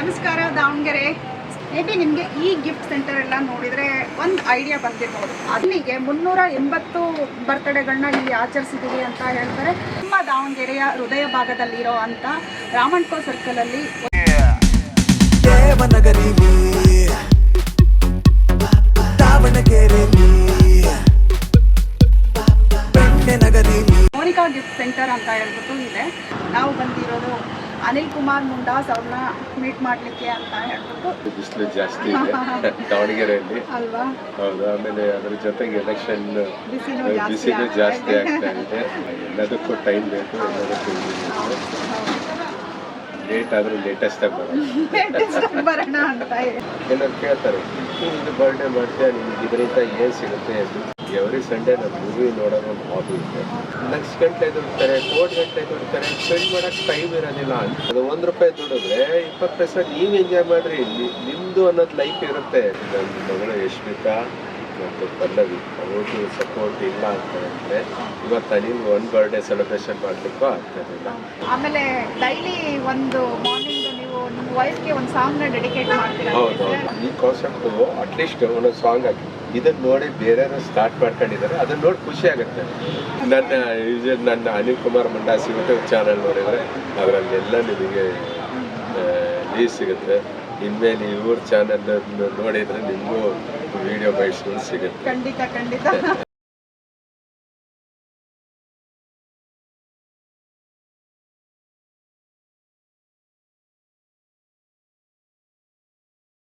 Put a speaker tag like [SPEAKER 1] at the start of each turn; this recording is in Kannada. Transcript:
[SPEAKER 1] ನಮಸ್ಕಾರ ದಾವಣಗೆರೆ. ಮೇ ಬಿ ನಿಮಗೆ ಈ ಗಿಫ್ಟ್ ಸೆಂಟರ್ ಎಲ್ಲ ನೋಡಿದರೆ ಒಂದು ಐಡಿಯಾ ಬಂದಿರ್ಬೋದು. ಅಲ್ಲಿಗೆ ಮುನ್ನೂರ ಎಂಬತ್ತು ಬರ್ತ್ಡೇಗಳನ್ನ ಇಲ್ಲಿ ಆಚರಿಸಿದ್ದೀವಿ ಅಂತ ಹೇಳ್ತಾರೆ. ನಮ್ಮ ದಾವಣಗೆರೆಯ ಹೃದಯ ಭಾಗದಲ್ಲಿರೋ ಅಂತ ರಾಮಣ್ಕೋ ಸರ್ಕಲಲ್ಲಿ ಮೋನಿಕಾ ಗಿಫ್ಟ್ ಸೆಂಟರ್ ಅಂತ ಹೇಳ್ಬಿಟ್ಟು ಇದೆ. ನಾವು ಬಂದಿರೋದು ಅನಿಲ್ ಕುಮಾರ್ ಮುಂಡಾಸ್ ಅವ್ರನ್ನ ಮೀಟ್ ಮಾಡಲಿಕ್ಕೆ ಅಂತ ಹೇಳ್ಬಿಟ್ಟು.
[SPEAKER 2] ಬಿಸಿಲು ಜಾಸ್ತಿ ಇದೆ ದಾವಣಗೆರೆಯಲ್ಲಿ.
[SPEAKER 1] ಅಲ್ವಾ?
[SPEAKER 2] ಹೌದು ಆಮೇಲೆ ಅದ್ರ ಜೊತೆಗೆ ಎಲೆಕ್ಷನ್
[SPEAKER 1] ಬಿಸಿಲು ಜಾಸ್ತಿ. ಆಗ್ತಾ ಇದೆ.
[SPEAKER 2] ಎಲ್ಲದಕ್ಕೂ ಟೈಮ್ ಬೇಕು ಎಲ್ಲದಕ್ಕೂ ಲೇಟ್ ಆದ್ರೂ ಲೇಟೆಸ್ಟ್ ಆಗಿ ಬರೋದು.
[SPEAKER 1] ಬರೋಣ ಅಂತ
[SPEAKER 2] ಕೇಳ್ತಾರೆ ನಿಮ್ದು ಬರ್ಡೇ ಮಾಡ್ತೀಯ? ನಿಮ್ಗೆ ಇದರಿಂದ ಏನು ಸಿಗುತ್ತೆ? ಎವ್ರಿ ಸಂಡೇ ನಮ್ಮ ಮೂವಿ ನೋಡೋದು ಒಂದು ಹಾಬಿ ಇದೆ. ಲಕ್ಷ ಗಂಟೆ ದುಡ್ತಾರೆ ಕೋಟಿ ಗಂಟೆ ದುಡ್ತಾರೆ ಸ್ಪೆಂಡ್ ಮಾಡೋಕ್ಕೆ ಟೈಮ್ ಇರೋದಿಲ್ಲ ಅದು ಒಂದು ರೂಪಾಯಿ ದುಡಿದ್ರೆ ಇಪ್ಪತ್ತು ಪೈಸೆ ನೀವು ಎಂಜಾಯ್ ಮಾಡ್ರಿ. ನಿ- ನಿಮ್ದು ಅನ್ನೋದು ಲೈಫ್ ಇರುತ್ತೆ. ನನ್ನ ಮಗಳು ಯಶ್ಮಿತಾ ಮತ್ತು ಪಲ್ಲವಿ ಅವ್ರಿಗೆ ಸಪೋರ್ಟ್ ಇಲ್ಲ ಅಂತ ಹೇಳಿದ್ರೆ ಇವತ್ತು ಅನಿಲ್ ಒನ್ ಬರ್ಡೇ ಸೆಲೆಬ್ರೇಷನ್ ಮಾಡಲಿಕ್ಕೂ ಆಗ್ತಾಯಿಲ್ಲ
[SPEAKER 1] ಆಮೇಲೆ ಡೈಲಿ ಒಂದು ಮಾರ್ನಿಂಗ್ ನೀವು ನಿಮ್ಮ ವೈಫ್ಗೆ ಒಂದು ಸಾಂಗ್ನ ಡೆಡಿಕೇಟ್ ಮಾಡ್ತೀರಾ?
[SPEAKER 2] ಹೌದು. ಈ ಕಾನ್ಸೆಪ್ಟ್ ಅಟ್ಲೀಸ್ಟ್ ಒಂದು ಸಾಂಗ್ ಆಗಿ ಇದನ್ನ ನೋಡಿ ಬೇರೆಯವರು ಸ್ಟಾರ್ಟ್ ಮಾಡ್ಕೊಂಡಿದ್ದಾರೆ ಅದನ್ನ ನೋಡಿ ಖುಷಿ ಆಗುತ್ತೆ. ನನ್ನ ಇದು ನನ್ನ ಅನಿಲ್ ಕುಮಾರ್ ಮಂಡಾಸ್ ಯೂಟ್ಯೂಬ್ ಚಾನಲ್ ನೋಡಿದರೆ ಅದರಲ್ಲೆಲ್ಲ ನಿಮಗೆ ಲೀಸ್ ಸಿಗುತ್ತೆ. ಇನ್ಮೇಲೆ ಇವ್ರ ಚಾನೆಲ್ ನೋಡಿದ್ರೆ ನಿಮಗೂ ವಿಡಿಯೋ ಬೈಟ್ಸ್ಗಳು ಸಿಗುತ್ತೆ.
[SPEAKER 1] ಖಂಡಿತ ಖಂಡಿತ.